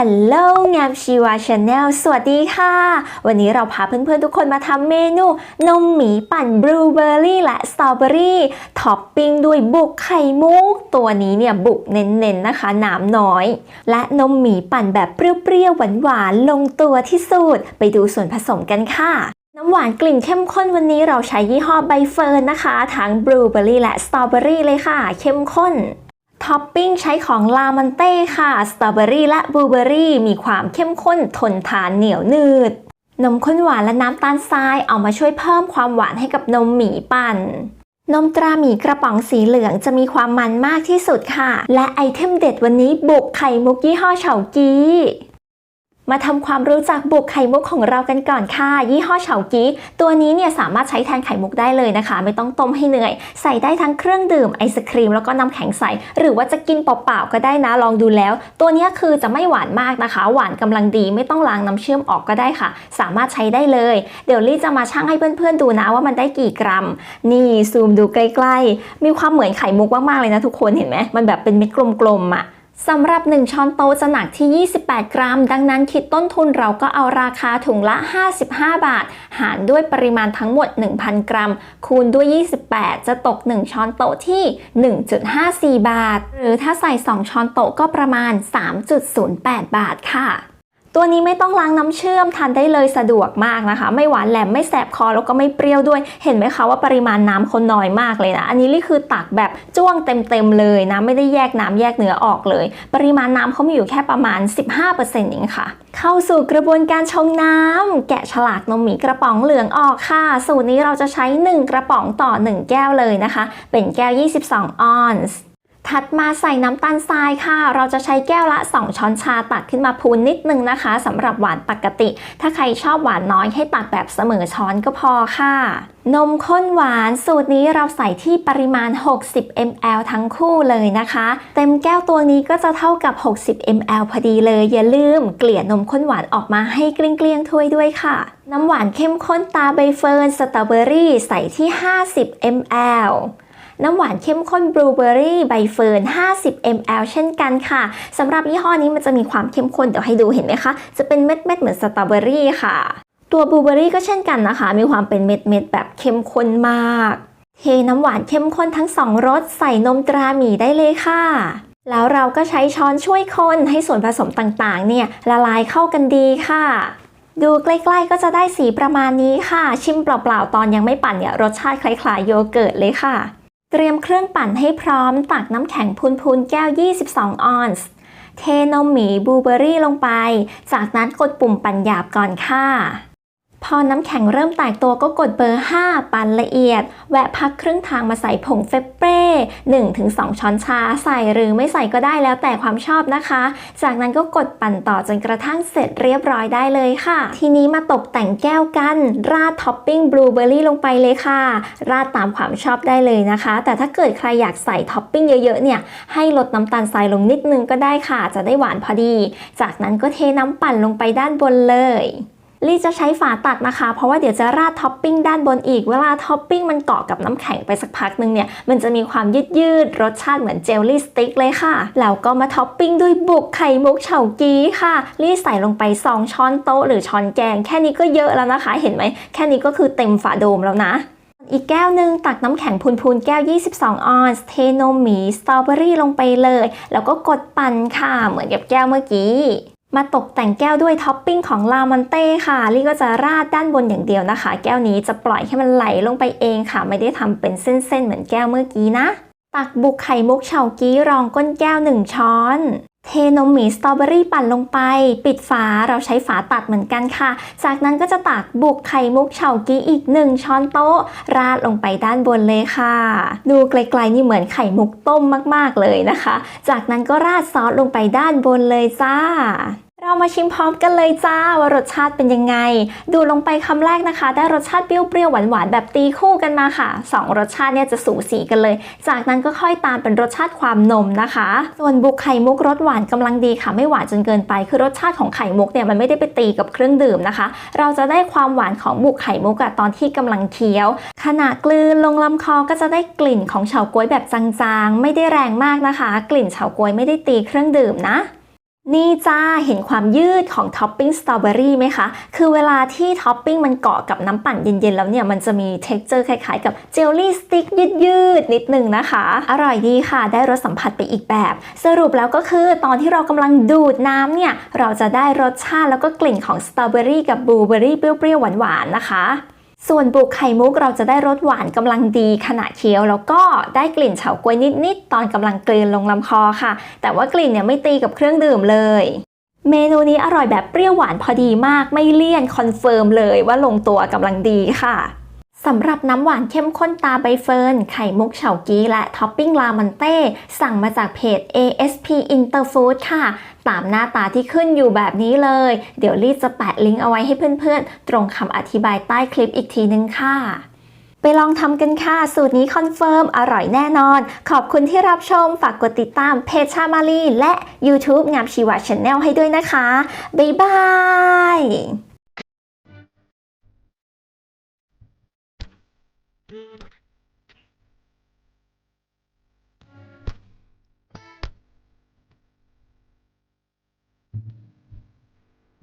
ฮัลโหลงามชีวาชาแนลสวัสดีค่ะ วันนี้เราพาเพื่อนๆทุกคนมาทำเมนู นมหมีปั่นบลูเบอร์รี่และสตรอเบอรี่ท็อปปิ้งด้วยบุกไข่มุก ตัวนี้เนี่ยบุกเน้นๆนะคะ หนามน้อย และนมหมีปั่นแบบเปรี้ยวๆหวานๆลงตัวที่สุด ไปดูส่วนผสมกันค่ะน้ำหวานกลิ่นเข้มข้นวันนี้เราใช้ยี่ห้อใบเฟิร์นนะคะ ทั้งบลูเบอร์รี่และสตรอเบอรี่เลยค่ะ เข้มข้น ท็อปปิ้งใช้ของลามันเต้ค่ะ สตรอเบอรี่และบลูเบอรี่มีความเข้มข้นทนทานเหนียวหนืด นมข้นหวานและน้ำตาลทรายเอามาช่วยเพิ่มความหวานให้กับนมหมีปั่น นมตราหมีกระป๋องสีเหลืองจะมีความมันมากที่สุดค่ะ และไอเทมเด็ดวันนี้บุกไข่มุกยี่ห้อเฉากี มาทำความรู้จักบุกไข่มุกของเรากันก่อนค่ะ ยี่ห้อเฉากี้ตัวนี้เนี่ยสามารถใช้แทนไข่มุกได้เลยนะคะ ไม่ต้องต้มให้เหนื่อย ใส่ได้ทั้งเครื่องดื่มไอศครีมแล้วก็น้ำแข็งใส หรือว่าจะกินเปล่าๆก็ได้นะลองดูแล้ว ตัวนี้คือจะไม่หวานมากนะคะ หวานกำลังดีไม่ต้องล้างน้ำเชื่อมออกก็ได้ค่ะ สามารถใช้ได้เลย เดี๋ยวลี่จะมาชั่งให้เพื่อนๆดูนะว่ามันได้กี่กรัม นี่ซูมดูใกล้ ๆ มีความเหมือนไข่มุกมากๆเลยนะทุกคนเห็นไหมมันแบบเป็นเม็ดกลมๆอะ สำหรับ 1 ช้อนโต๊ะจะหนักที่ 28 กรัม ดังนั้นคิดต้นทุนเราก็เอาราคาถุงละ 55 บาท หารด้วยปริมาณทั้งหมด 1,000 กรัม คูณด้วย 28 จะตก 1 ช้อนโต๊ะที่ 1.54 บาท หรือถ้าใส่ 2 ช้อนโต๊ะก็ประมาณ 3.08 บาทค่ะ ตัวนี้ไม่ต้องล้างน้ำเชื่อมทานได้เลยสะดวกมากนะคะ ไม่หวานแหลมไม่แสบคอแล้วก็ไม่เปรี้ยวด้วย เห็นไหมคะว่าปริมาณน้ำเขาน้อยมากเลยนะ อันนี้นี่คือตักแบบจ้วงเต็มๆเลยนะไม่ได้แยกน้ำแยกเนื้อออกเลย ปริมาณน้ำเขามีอยู่แค่ประมาณ 15%เองค่ะ เข้าสู่กระบวนการชงน้ำแกะฉลากนมหมีกระป๋องเหลืองออกค่ะ สูตรนี้เราจะใช้ 1 กระป๋องต่อ 1 แก้วเลยนะคะ เป็นแก้ว 22 ออนซ์ ถัดมาใส่น้ำตาลทรายค่ะ เราจะใช้แก้วละ 2 ช้อนชาตักขึ้นมาพูนนิดนึงนะคะสำหรับหวานปกติ ถ้าใครชอบหวานน้อยให้ตักแบบเสมอช้อนก็พอค่ะ นมข้นหวานสูตรนี้เราใส่ที่ปริมาณ 60 ml ทั้งคู่เลยนะคะ เต็มแก้วตัวนี้ก็จะเท่ากับ 60 ml พอดีเลย อย่าลืมเกลี่ยนมข้นหวานออกมาให้เกลี้ยงๆถ้วยด้วยค่ะ น้ำหวานเข้มข้นตาใบเฟิร์นสตรอเบอรี่ใส่ที่ 50 ml น้ำหวานเข้มข้นบลูเบอร์รี่ใบเฟิร์น 50 ml เช่นกันค่ะสำหรับยี่ห้อนี้มันจะมีความเข้มข้นเดี๋ยวให้ดูเห็นไหมคะ จะเป็นเม็ดเม็ดๆเหมือนสตรอเบอรี่ค่ะ ตัวบลูเบอร์รี่ก็เช่นกันนะคะ มีความเป็นเม็ดเม็ดๆแบบเข้มข้นมาก เทน้ำหวานเข้มข้นทั้งสองรสใส่นมตราหมีได้เลยค่ะแล้วเราก็ใช้ช้อนช่วยคนให้ส่วนผสมต่างๆ เนี่ยละลายเข้ากันดีค่ะ ดูใกล้ๆก็จะได้สีประมาณนี้ค่ะ ชิมเปล่าๆ ตอนยังไม่ปั่นเนี่ยรสชาติคล้ายๆ โยเกิร์ตเลยค่ะ เตรียมเครื่องปั่นให้พร้อมตักน้ำแข็งพูนๆแก้ว 22 ออนซ์ เทนมหมีบลูเบอร์รี่ลงไป จากนั้นกดปุ่มปั่นหยาบก่อนค่ะ พอน้ำแข็งเริ่มแตกตัวก็กดเบอร์ 5 ปั่นละเอียด แวะพักครึ่งทางมาใส่ผงเฟปเป้1-2 ช้อนชาใส่หรือไม่ใส่ก็ได้แล้วแต่ความชอบนะคะ จากนั้นก็กดปั่นต่อจนกระทั่งเสร็จเรียบร้อยได้เลยค่ะ ทีนี้มาตกแต่งแก้วกัน ราดท็อปปิ้งบลูเบอร์รี่ลงไปเลยค่ะ ราดตามความชอบได้เลยนะคะ แต่ถ้าเกิดใครอยากใส่ท็อปปิ้งเยอะๆเนี่ยให้ลดน้ำตาลทรายลงนิดนึงก็ได้ค่ะ จะได้หวานพอดี จากนั้นก็เทน้ำปั่นลงไปด้านบนเลย ลี่จะใช้ฝาตัดนะคะ เพราะว่าเดี๋ยวจะราดท็อปปิ้งด้านบนอีก เวลาท็อปปิ้งมันเกาะกับน้ำแข็งไปสักพักหนึ่งเนี่ย มันจะมีความยืดยืดรสชาติเหมือนเจลลี่สติ๊กเลยค่ะ แล้วก็มาท็อปปิ้งด้วยบุกไข่มุกเฉากีค่ะ ลี่ใส่ลงไป 2 ช้อนโต๊ะหรือช้อนแกง แค่นี้ก็เยอะแล้วนะคะ เห็นไหม แค่นี้ก็คือเต็มฝาโดมแล้วนะอีกแก้วหนึ่งตักน้ำแข็งพูนๆ แก้ว 22 ออนซ์ เทนมหมี สตรอเบอรี่ลงไปเลย แล้วก็กดปั่นค่ะ เหมือนกับแก้วเมื่อกี้ มาตกแต่งแก้วด้วยท็อปปิ้งของลามันเต้ค่ะลี่ก็จะราดด้านบนอย่างเดียวนะคะ แก้วนี้จะปล่อยให้มันไหลลงไปเองค่ะ ไม่ได้ทำเป็นเส้นๆ เหมือนแก้วเมื่อกี้นะ ตักบุกไข่มุกเฉากี้รองก้นแก้ว 1 ช้อนเทนมหมีสตรอเบอรี่ปั่นลงไป ปิดฝาเราใช้ฝาตัดเหมือนกันค่ะ จากนั้นก็จะตักบุกไข่มุกเฉากี้อีก1ช้อนโต๊ะ ราดลงไปด้านบนเลยค่ะ ดูไกลๆนี่เหมือนไข่มุกต้มมากๆเลยนะคะ จากนั้นก็ราดซอสลงไปด้านบนเลยจ้า เรามาชิมพร้อมกันเลยจ้าว่ารสชาติเป็นยังไง ดูลงไปคำแรกนะคะ ได้รสชาติเปรี้ยวๆหวานๆแบบตีคู่กันมาค่ะสองรสชาติเนี่ยจะสูสีกันเลย จากนั้นก็ค่อยตามเป็นรสชาติความนมนะคะ ส่วนบุกไข่มุกรสหวานกำลังดีค่ะ ไม่หวานจนเกินไป คือรสชาติของไข่มุกเนี่ยมันไม่ได้ไปตีกับเครื่องดื่มนะคะ เราจะได้ความหวานของบุกไข่มุกตอนที่กำลังเคี้ยว ขณะกลืนลงลำคอก็จะได้กลิ่นของเฉาก๊วยแบบจางๆ ไม่ได้แรงมากนะคะ กลิ่นเฉาก๊วยไม่ได้ตีเครื่องดื่มนะ นี่จ้าเห็นความยืดของท็อปปิ้งสตรอเบอรี่ไหมคะ คือเวลาที่ท็อปปิ้งมันเกาะกับน้ำปั่นเย็นๆ แล้วเนี่ย มันจะมีเท็กเจอร์คล้ายๆ กับเจลลี่สติ๊กยืดๆ นิดนึงนะคะ อร่อยดีค่ะ ได้รสสัมผัสไปอีกแบบ สรุปแล้วก็คือตอนที่เรากำลังดูดน้ำเนี่ย เราจะได้รสชาติแล้วก็กลิ่นของสตรอเบอรี่กับบลูเบอรี่เปรี้ยวๆ หวานๆ นะคะ ส่วนบุกไข่มุกเราจะได้รสหวานกำลังดีขณะเคี้ยว แล้วก็ได้กลิ่นเฉาก๊วยนิด ๆ ตอนกำลังกลืนลงลำคอค่ะ แต่ว่ากลิ่นเนี่ยไม่ตีกับเครื่องดื่มเลย เมนูนี้อร่อยแบบเปรี้ยวหวานพอดีมากไม่เลี่ยนคอนเฟิร์มเลยว่าลงตัวกำลังดีค่ะ สำหรับน้ำหวานเข้มข้นตาใบเฟิร์น ไข่มุกเฉากีและท็อปปิ้งลามันเต้ สั่งมาจากเพจ ASP Interfood ค่ะ ตามหน้าตาที่ขึ้นอยู่แบบนี้เลย เดี๋ยวรีดจะแปะลิงก์เอาไว้ให้เพื่อนๆ ตรงคำอธิบายใต้คลิปอีกทีนึงค่ะ ไปลองทำกันค่ะ สูตรนี้คอนเฟิร์ม อร่อยแน่นอน ขอบคุณที่รับชม ฝากกดติดตามเพจชามารีและ YouTube งามชีวะชแนลให้ด้วยนะคะ บ๊ายบาย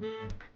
Mm-hmm.